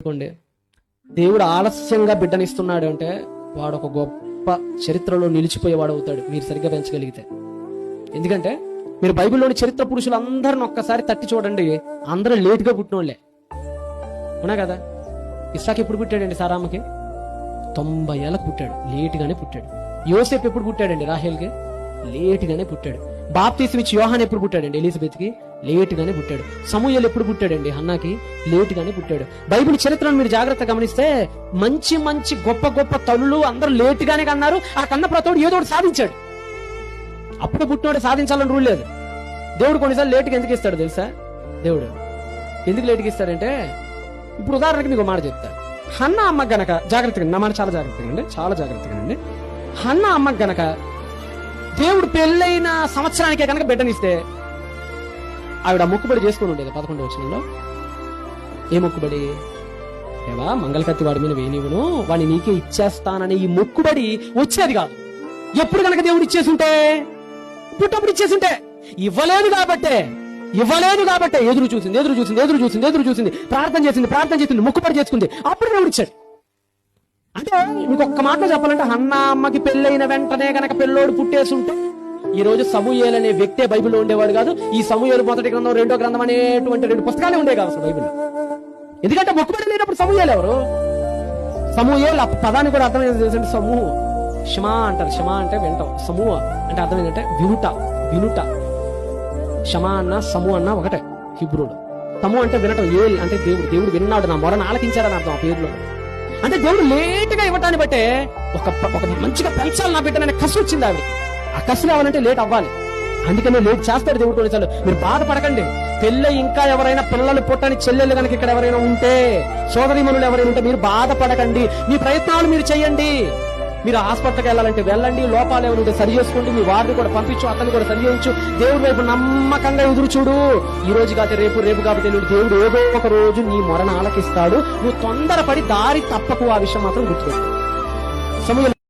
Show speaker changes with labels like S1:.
S1: అనుకోండి దేవుడు ఆలస్యంగా బిడ్డనిస్తున్నాడు అంటే వాడు ఒక గొప్ప చరిత్రలో నిలిచిపోయేవాడు అవుతాడు మీరు సరిగ్గా పెంచగలిగితే. ఎందుకంటే మీరు బైబిల్లోని చరిత్ర పురుషులు అందరిని ఒక్కసారి తట్టి చూడండి. అందరూ లేటుగా పుట్టినోళ్ళే. అవునా కదా? ఇస్సాక్ ఎప్పుడు పుట్టాడండి సారామ్మకి తొంభై ఏళ్ళకు పుట్టాడు. లేటుగానే పుట్టాడు. యోసేపు ఎప్పుడు పుట్టాడండి రాహేల్కి? లేటుగానే పుట్టాడు. బాప్తీసం ఇచ్చి యోహాన్ ఎప్పుడు పుట్టాడండి ఎలిజబెత్కి? లేటుగానే పుట్టాడు. సమూహలు ఎప్పుడు పుట్టాడండి హన్నాకి? లేటుగానే పుట్టాడు. బైబిల్ చరిత్రను మీరు జాగ్రత్త గమనిస్తే మంచి మంచి గొప్ప గొప్ప తల్లులు అందరూ లేటుగానే కన్నారు. ఆ కన్న ప్రతోడు ఏదో ఒకటి సాధించాడు. అప్పుడు పుట్టినోడు సాధించాలని రూల్ లేదు. దేవుడు కొన్నిసార్లు లేటుగా ఎందుకు ఇస్తాడు తెలుసా? దేవుడు ఎందుకు లేటుగా ఇస్తాడంటే ఇప్పుడు ఉదాహరణకి మీకు మాట చెప్తా. హన్న అమ్మ గనక జాగ్రత్తగా నా మాట చాలా జాగ్రత్తగా అండి చాలా జాగ్రత్తగా అండి హన్న అమ్మ గనక దేవుడు పెళ్ళైన సంవత్సరానికే కనుక బిడ్డనిస్తే ఆవిడ మొక్కుబడి చేసుకుని ఉండేది పదకొండు వచనంలో. ఏ మొక్కుబడి? ఏవా? మంగళకత్తి వాడి మీద వేనివును వాడిని నీకే ఇచ్చేస్తానని ఈ మొక్కుబడి వచ్చేది కాదు. ఎప్పుడు కనుక దేవుడు ఇచ్చేసుంటే? పుట్టప్పుడు ఇచ్చేసుంటే. ఇవ్వలేదు కాబట్టే. ఇవ్వలేదు కాబట్టే. ఎదురు చూసింది ఎదురు చూసింది ఎదురు చూసింది ఎదురు చూసింది. ప్రార్థన చేసింది ప్రార్థన చేసింది మొక్కుబడి చేసుకుంది. అప్పుడు దేవుడు ఇచ్చాడు. అంటే ఇంకొక మాట చెప్పాలంటే అన్న అమ్మకి పెళ్ళైన వెంటనే గనక పుట్టేసి పుట్టేసుంటే ఈ రోజు సమూహేలు అనే వ్యక్తే బైబిల్లో ఉండేవాడు కాదు. ఈ సమూయేలు మొదటి గ్రంథం రెండో గ్రంథం అనేటువంటి రెండు పుస్తకాలే ఉండే కాదు అసలు బైబిల్ ఎందుకంటే మొక్కుబడి లేనప్పుడు సమూహేలు ఎవరు? సమూహేలు ఆ పదాన్ని కూడా అర్థం ఏంటంటే సమూహం షమా అంటారు. షమా అంటే వింటాం. సమూహ అంటే అర్థం ఏంటంటే వినుట వినుట. షమా అన్న సమూహ అన్న ఒకటే హిబ్రూలో. తము అంటే వినటం ఏల్ అంటే దేవుడు దేవుడు విన్నాడు నా మొరను ఆలకించాడని అర్థం ఆ పేరులో. అంటే దేవుడు లేటుగా ఇవ్వటాన్ని బట్టే ఒక ఒక మంచిగా పెంచాలి నా బిడ్డననే కసి వచ్చింది ఆవిడ. ఆ అవ్వాలంటే లేట్ అవ్వాలి. అందుకనే లేట్ చేస్తాడు దేవుడు కొన్నిసార్లు మీరు బాధపడకండి. పెళ్ళి ఇంకా ఎవరైనా పిల్లలు పుట్టని చెల్లెలు కనుక ఇక్కడ ఎవరైనా ఉంటే సోదరి మనులు ఎవరైనా ఉంటే మీరు బాధపడకండి. మీ ప్రయత్నాలు మీరు చేయండి. మీరు హాస్పిటల్కి వెళ్ళాలంటే వెళ్ళండి. లోపాలు ఏమైనా ఉంటే సరి చేసుకోండి. మీ వారిని కూడా పంపించు అతన్ని కూడా సరి చేయించు. దేవుడి వైపు నమ్మకంగా ఎదురు చూడు. ఈ రోజు కాదు రేపు రేపు కాబట్టి దేవుడు ఏదో ఒక రోజు నీ మొరను ఆలకిస్తాడు నువ్వు తొందరపడి దారి తప్పకు ఆ విషయం మాత్రం గుర్తుపెట్టు సమయం